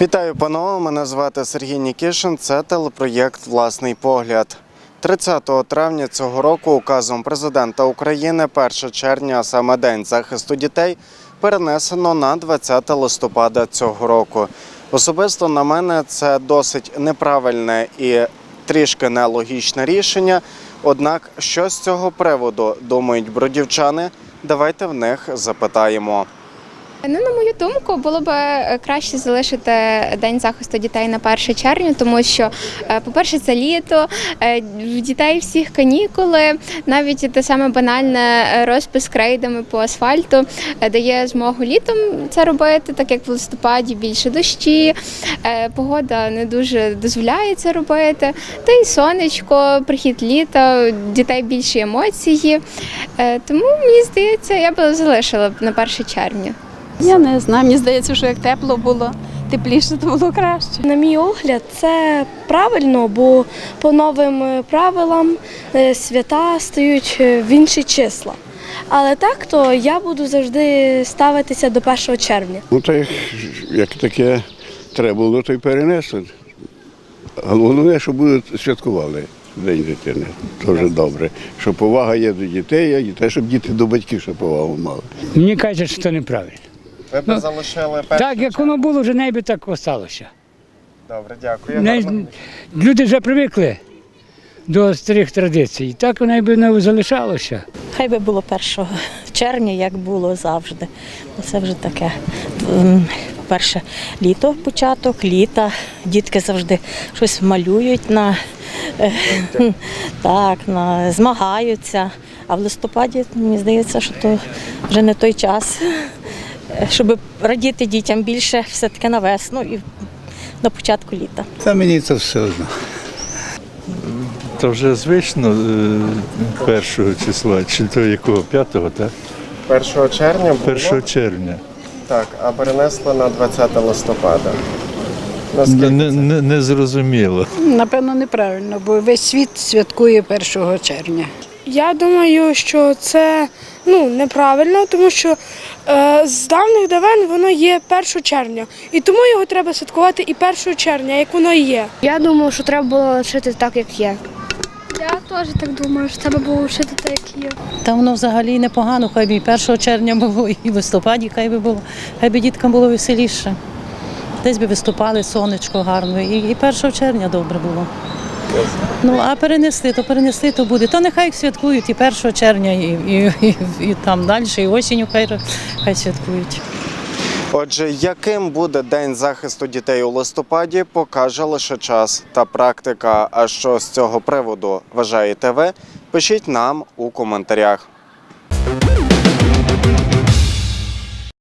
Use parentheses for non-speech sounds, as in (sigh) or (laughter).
Вітаю, панове. Мене звати Сергій Нікішин. Це телепроєкт Власний погляд. 30 травня цього року указом президента України 1 червня, а саме День захисту дітей, перенесено на 20 листопада цього року. Особисто на мене це досить неправильне і трішки нелогічне рішення. Однак, що з цього приводу думають бродівчани, давайте в них запитаємо. Ну, на мою думку, було б е, краще залишити день захисту дітей на 1 червня, тому що, е, по-перше, це літо, е, в дітей всіх канікули, навіть те саме банальне розпис крейдами по асфальту дає змогу літом це робити, так як в листопаді більше дощі, погода не дуже дозволяє це робити. Та й сонечко, прихід літа, дітей більші емоції. Тому мені здається, я б залишила на 1 червня. Я не знаю, мені здається, що як тепло було, тепліше, то було краще. На мій огляд, це правильно, бо по новим е, правилам е, свята стають е, в інші числа. Але так, то я буду завжди ставитися до 1 червня. Ну, так як, як таке треба було, то й перенесли. Головне, щоб ви святкували День дитини. Дуже добре. Що повага є до дітей, а дітей, щоб діти до батьків ще повагу мали. Мені кажуть, що це неправильно. Ви б Ну, залишили Так, як воно було, вже найби так осталося. Добре, дякую. Не- Люди вже привикли до старих традицій. Так воно би не залишалося. Хай би було 1 червня, як було завжди. Це вже таке. По-перше, літо, початок, літа. Дітки завжди щось малюють на е, (laughs) так, на змагаються. А в листопаді мені здається, що то вже не той час, щоб радіти дітям більше, все-таки на весну і на початку літа. Та мені це все одно. То вже звично е, першого числа, чи то якого п'ятого, так? 1 червня було, 1 червня. так, а перенесли на 20 листопада. Не, Наскільки не, це? не, не зрозуміло. Напевно, неправильно, бо весь світ святкує 1 червня. Я думаю, що це ну, неправильно, тому що е, з давних давен воно є 1 червня. І тому його треба святкувати і 1 червня, як воно і є. Я думаю, що треба було лишити так, як є. Я теж так думаю, що треба було вчити так, як є. Та воно взагалі непогано, хай би і 1 червня було, і в листопаді хай би було, хай би діткам було веселіше. Десь би виступали сонечко гарно, і, і 1 червня добре було. Ну, а перенести, то перенести, то буде. То нехай святкують і 1 червня, і, і, і, і там далі, і осінню хай, хай святкують. Отже, яким буде День захисту дітей у листопаді, покаже лише час та практика. А що з цього приводу вважаєте ви? Пишіть нам у коментарях.